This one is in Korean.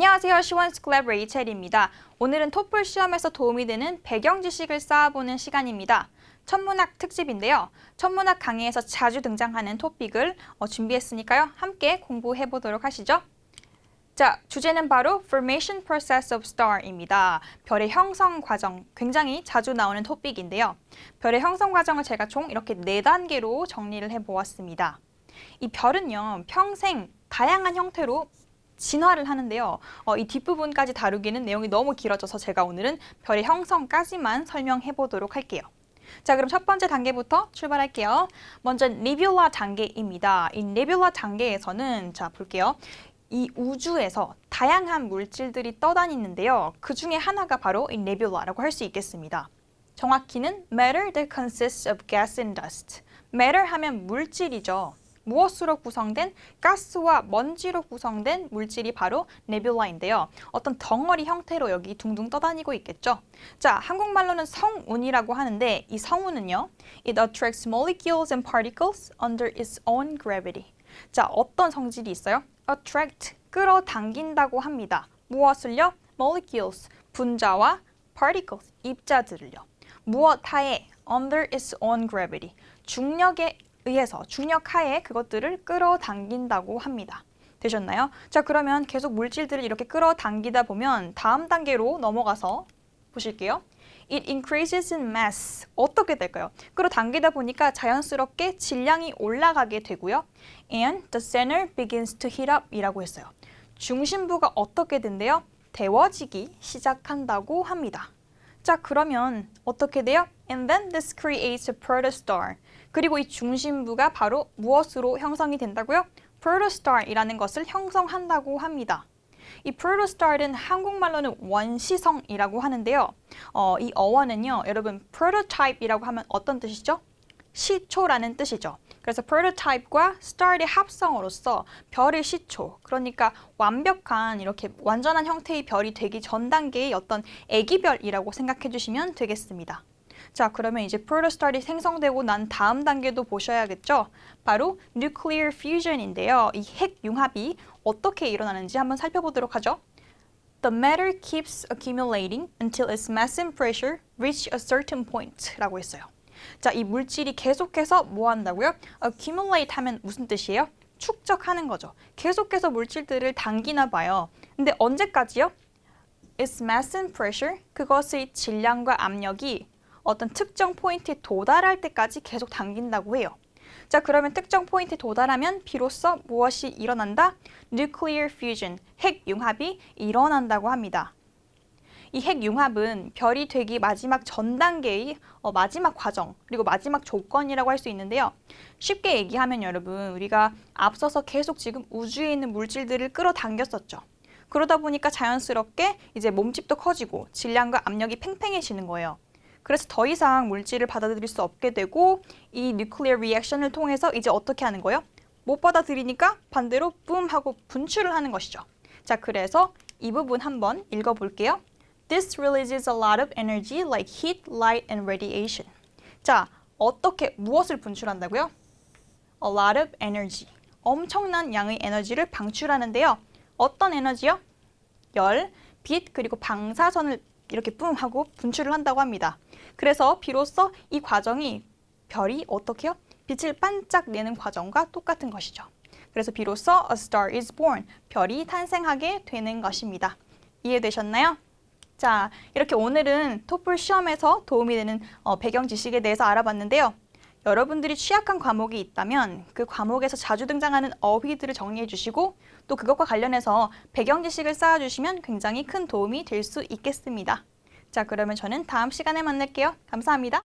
안녕하세요. 시원스 클랩 레이첼입니다. 오늘은 토플 시험에서 도움이 되는 배경 지식을 쌓아보는 시간입니다. 천문학 특집인데요. 천문학 강의에서 자주 등장하는 토픽을 어, 준비했으니까요. 함께 공부해 보도록 하시죠. 자, 주제는 바로 Formation Process of Star입니다. 별의 형성 과정, 굉장히 자주 나오는 토픽인데요. 별의 형성 과정을 제가 총 이렇게 네 단계로 정리를 해 보았습니다. 이 별은요, 평생 다양한 형태로 진화를 하는데요. 어, 이 뒷부분까지 다루기는 내용이 너무 길어져서 제가 오늘은 별의 형성까지만 설명해 보도록 할게요. 자, 그럼 첫 번째 단계부터 출발할게요. 먼저 네뷸라 단계입니다. 이 네뷸라 단계에서는 자, 볼게요. 이 우주에서 다양한 물질들이 떠다니는데요. 그 중에 하나가 바로 이 네뷸라라고 할 수 있겠습니다. 정확히는 matter that consists of gas and dust. matter 하면 물질이죠. 무엇으로 구성된 가스와 먼지로 구성된 물질이 바로 네뷸라인데요. 어떤 덩어리 형태로 여기 둥둥 떠다니고 있겠죠. 자, 한국말로는 성운이라고 하는데 이 성운은요. It attracts molecules and particles under its own gravity. 자, 어떤 성질이 있어요? attract, 끌어당긴다고 합니다. 무엇을요? molecules, 분자와 particles, 입자들을요. 무엇 하에? under its own gravity. 중력에 의해서 중력하에 그것들을 끌어당긴다고 합니다. 되셨나요? 자, 그러면 계속 물질들을 이렇게 끌어당기다 보면 다음 단계로 넘어가서 보실게요. It increases in mass. 어떻게 될까요? 끌어당기다 보니까 자연스럽게 질량이 올라가게 되고요. And the center begins to heat up 이라고 했어요. 중심부가 어떻게 된대요? 데워지기 시작한다고 합니다. 자, 그러면 어떻게 돼요? And then this creates a protostar. 그리고 이 중심부가 바로 무엇으로 형성이 된다고요? protostar이라는 것을 형성한다고 합니다. 이 protostar은 한국말로는 원시성이라고 하는데요. 어, 이 어원은요, 여러분 prototype이라고 하면 어떤 뜻이죠? 시초라는 뜻이죠. 그래서 prototype과 star의 합성어로서 별의 시초, 그러니까 완벽한 이렇게 완전한 형태의 별이 되기 전 단계의 어떤 아기별이라고 생각해 주시면 되겠습니다. 자, 그러면 이제 protostar이 생성되고 난 다음 단계도 보셔야겠죠? 바로 nuclear fusion인데요. 이 핵 융합이 어떻게 일어나는지 한번 살펴보도록 하죠. The matter keeps accumulating until its mass and pressure reach a certain point 라고 했어요. 자, 이 물질이 계속해서 뭐 한다고요? accumulate 하면 무슨 뜻이에요? 축적하는 거죠. 계속해서 물질들을 당기나 봐요. 근데 언제까지요? Its mass and pressure, 그것의 질량과 압력이 어떤 특정 포인트에 도달할 때까지 계속 당긴다고 해요. 자, 그러면 특정 포인트에 도달하면 비로소 무엇이 일어난다? Nuclear fusion, 핵융합이 일어난다고 합니다. 이 핵융합은 별이 되기 마지막 전 단계의 어, 마지막 과정 그리고 마지막 조건이라고 할 수 있는데요. 쉽게 얘기하면 여러분 우리가 앞서서 계속 지금 우주에 있는 물질들을 끌어당겼었죠. 그러다 보니까 자연스럽게 이제 몸집도 커지고 질량과 압력이 팽팽해지는 거예요. 그래서 더 이상 물질을 받아들일 수 없게 되고 이 뉴클리어 리액션을 통해서 이제 어떻게 하는 거예요? 못 받아들이니까 반대로 뿜 하고 분출을 하는 것이죠. 자, 그래서 이 부분 한번 읽어볼게요. This releases a lot of energy like heat, light, and radiation. 자, 어떻게 무엇을 분출한다고요? A lot of energy. 엄청난 양의 에너지를 방출하는데요. 어떤 에너지요? 열, 빛, 그리고 방사선을 이렇게 뿜 하고 분출을 한다고 합니다. 그래서 비로소 이 과정이 별이 어떻게요? 빛을 반짝 내는 과정과 똑같은 것이죠. 그래서 비로소 a star is born, 별이 탄생하게 되는 것입니다. 이해되셨나요? 자, 이렇게 오늘은 토플 시험에서 도움이 되는 어, 배경 지식에 대해서 알아봤는데요. 여러분들이 취약한 과목이 있다면 그 과목에서 자주 등장하는 어휘들을 정리해 주시고 또 그것과 관련해서 배경 지식을 쌓아 주시면 굉장히 큰 도움이 될 수 있겠습니다. 자, 그러면 저는 다음 시간에 만날게요. 감사합니다.